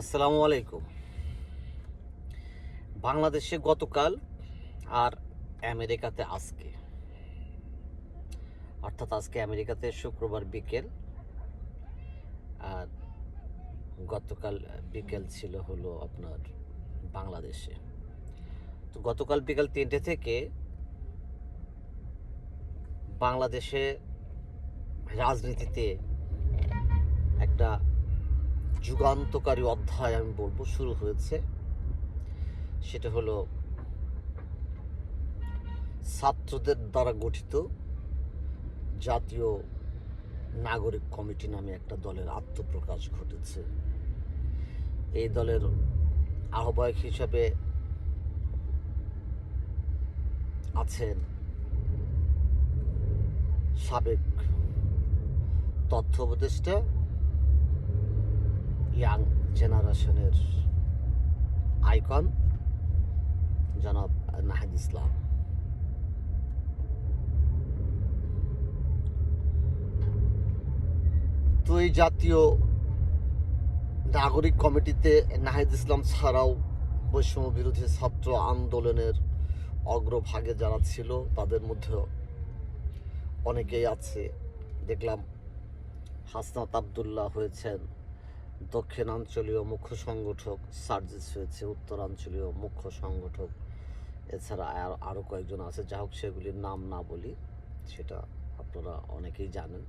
আসসালামু আলাইকুম। বাংলাদেশে গতকাল আর আমেরিকাতে আজকে। অর্থাৎ আজকে আমেরিকাতে শুক্রবার বিকেল, আর গতকাল বিকেল ছিল হলো আপনার বাংলাদেশে। তো গতকাল বিকেল তিনটে থেকে বাংলাদেশে রাজনীতিতে একটা যুগান্তকারী অধ্যায় আমি বলব, শুরু হয়েছে। সেটা হলো, ছাত্রদের দ্বারা গঠিত জাতীয় নাগরিক কমিটি নামে একটা দলের আত্মপ্রকাশ ঘটেছে। এই দলের আহ্বায়ক হিসাবে আছেন সাবেক তথ্য উপদেষ্টা ইয়াং জেনারেশনের আইকন জনাব নাহিদ ইসলাম। তো এই জাতীয় নাগরিক কমিটিতে নাহিদ ইসলাম ছাড়াও বৈষম্য বিরোধী ছাত্র আন্দোলনের অগ্রভাগে যারা ছিল, তাদের মধ্যে অনেকেই আছে। দেখলাম হাসনাত আবদুল্লাহ হয়েছেন দক্ষিণাঞ্চলীয় মুখ্য সংগঠক সার্জিস হয়েছে, উত্তরাঞ্চলীয় মুখ্য সংগঠক। এছাড়া আর আরও কয়েকজন আছে, যা হোক সেগুলির নাম না বলি, সেটা আপনারা অনেকেই জানেন।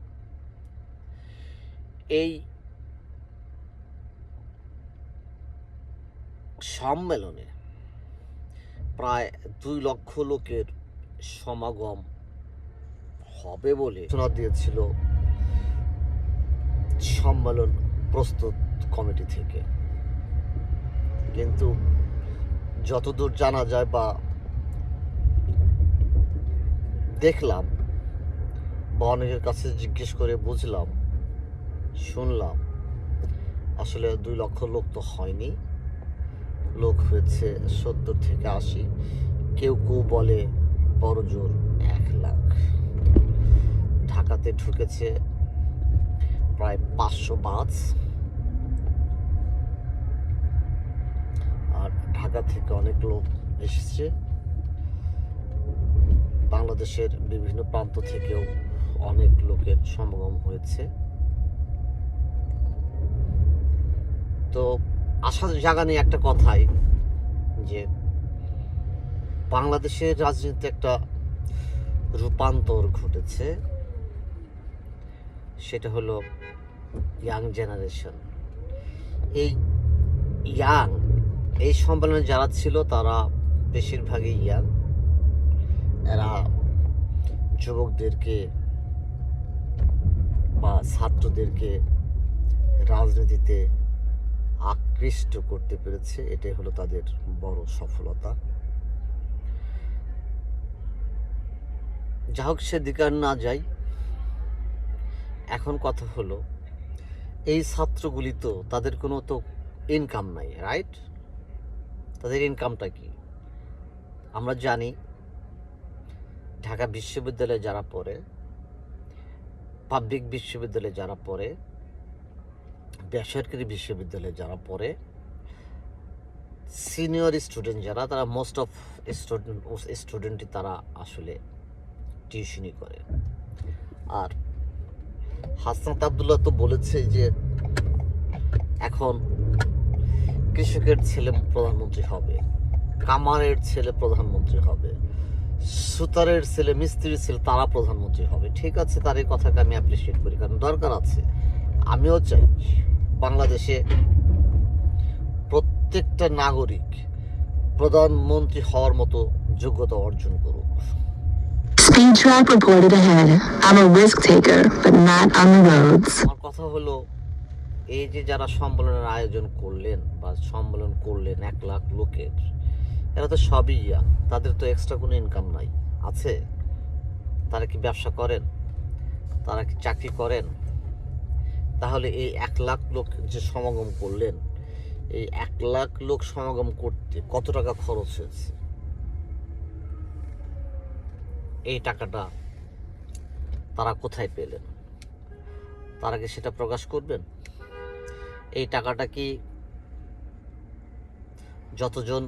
এই সম্মেলনে প্রায় দুই লক্ষ লোকের সমাগম হবে বলে দিয়েছিল। সম্মেলন প্রস্তুত কমিটি থেকে। কিন্তু যতদূর জানা যায় বা দেখলাম বা অনেকের কাছে জিজ্ঞেস করে বুঝলাম, শুনলাম, আসলে দুই লক্ষ লোক তো হয়নি। লোক হয়েছে সত্তর থেকে আশি। কেউ কেউ বলে বড় জোর এক লাখ। ঢাকাতে ঢুকেছে প্রায় পাঁচশো বাস আর ঢাকা থেকে অনেক লোক এসেছে। বাংলাদেশের বিভিন্ন প্রান্ত থেকেও অনেক লোকের সমাগম হয়েছে। তো আশা জাগানি একটা কথাই, যে বাংলাদেশের রাজনীতিতে একটা রূপান্তর ঘটেছে। সেটা হলো ইয়াং জেনারেশন এই ইয়াং এই সম্মেলনে যারা ছিল তারা বেশিরভাগই ইয়াং। এরা যুবকদেরকে বা ছাত্রদেরকে রাজনীতিতে আকৃষ্ট করতে পেরেছে, এটাই হলো তাদের বড় সফলতা। যা হোক সেদিকে আর না যাই, এখন কথা হলো, এই ছাত্রগুলি তো তাদের কোনো তো ইনকাম নাই রাইট তাদের ইনকামটা কি? আমরা জানি ঢাকা বিশ্ববিদ্যালয়ে যারা পড়ে পাবলিক বিশ্ববিদ্যালয়ে যারা পড়ে, বেসরকারি বিশ্ববিদ্যালয়ে যারা পড়ে সিনিয়র স্টুডেন্ট যারা, তারা মোস্ট অফ স্টুডেন্ট স্টুডেন্টই তারা আসলে টিউশনি করে। আর হাসনাত আবদুল্লাহ তো বলেছে যে এখন কৃষকের ছেলে প্রধানমন্ত্রী হবে কামারের ছেলে প্রধানমন্ত্রী হবে সুতারের ছেলে মিস্ত্রির ছেলে তারা প্রধানমন্ত্রী হবে ঠিক আছে তার এই কথাকে আমি অ্যাপ্রিসিয়েট করি কারণ দরকার আছে আমিও চাই বাংলাদেশে প্রত্যেকটা নাগরিক প্রধানমন্ত্রী হওয়ার মতো যোগ্যতা অর্জন করুক Speed trap reported ahead. I'm a risk taker, but not on the roads. আমার কথা হলো এই যে যারা সম্মেলনের আয়োজন করলেন বা সম্মেলন করলেন এক লাখ লোকের, এরা তো সবই ইয়া, তাদের তো এক্সট্রা কোনো ইনকাম নাই। আছে? তারা কি ব্যবসা করেন? তারা কি চাকরি করেন? তাহলে এই এক লাখ লোক যে সমাগম করলেন, এই এক লাখ লোক সমাগম করতে কত টাকা খরচ হয়েছে? এই টাকাটা তারা কোথায় পেলেন? তারা কি সেটা প্রকাশ করবেন? এই টাকাটা কি যতজন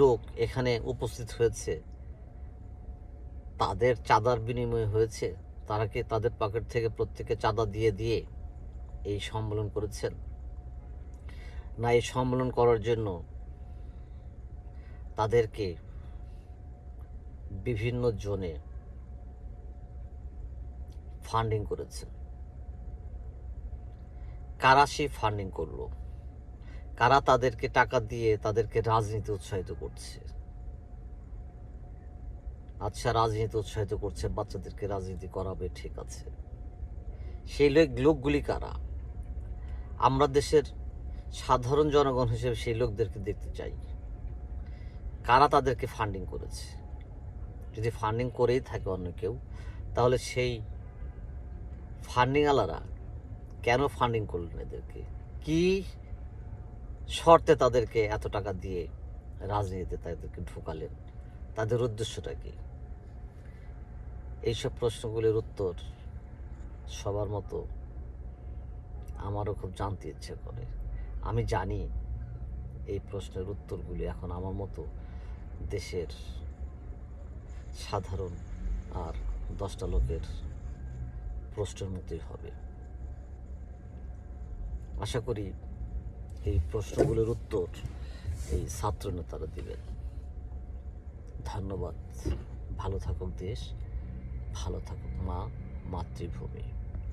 লোক এখানে উপস্থিত হয়েছে, তাদের চাঁদার বিনিময় হয়েছে? তারা কি তাদের পকেট থেকে প্রত্যেকে চাঁদা দিয়ে দিয়ে এই সম্মেলন করেছেন? না, এই সম্মেলন করার জন্য তাদেরকে বিভিন্ন জনে ফান্ডিং করেছে কারা সেই ফান্ডিং করল? কারা তাদেরকে টাকা দিয়ে তাদেরকে রাজনীতি উৎসাহিত করছে? আচ্ছা রাজনীতি উৎসাহিত করছে, বাচ্চাদেরকে রাজনীতি করাবে, ঠিক আছে। সেই লোক লোকগুলি কারা? আমরা দেশের সাধারণ জনগণ হিসেবে সেই লোকদেরকে দেখতে চাই। কারা তাদেরকে ফান্ডিং করেছে? যদি ফান্ডিং করেই থাকে অন্য কেউ, তাহলে সেই ফান্ডিং আলারা কেন ফান্ডিং করলেন এদেরকে? কি শর্তে তাদেরকে এত টাকা দিয়ে রাজনীতিতে তাদেরকে ঢোকালেন? তাদের উদ্দেশ্যটা কি? এইসব প্রশ্নগুলির উত্তর সবার মতো আমারও খুব জানতে ইচ্ছে করে। আমি জানি এই প্রশ্নের উত্তরগুলি এখন আমার মতো দেশের সাধারণ আর দশটা লোকের প্রশ্নের মতোই হবে। আশা করি এই প্রশ্নগুলোর উত্তর এই ছাত্র নেতারা দিবেন। ধন্যবাদ। ভালো থাকুক দেশ, ভালো থাকুক মা, মাতৃভূমি।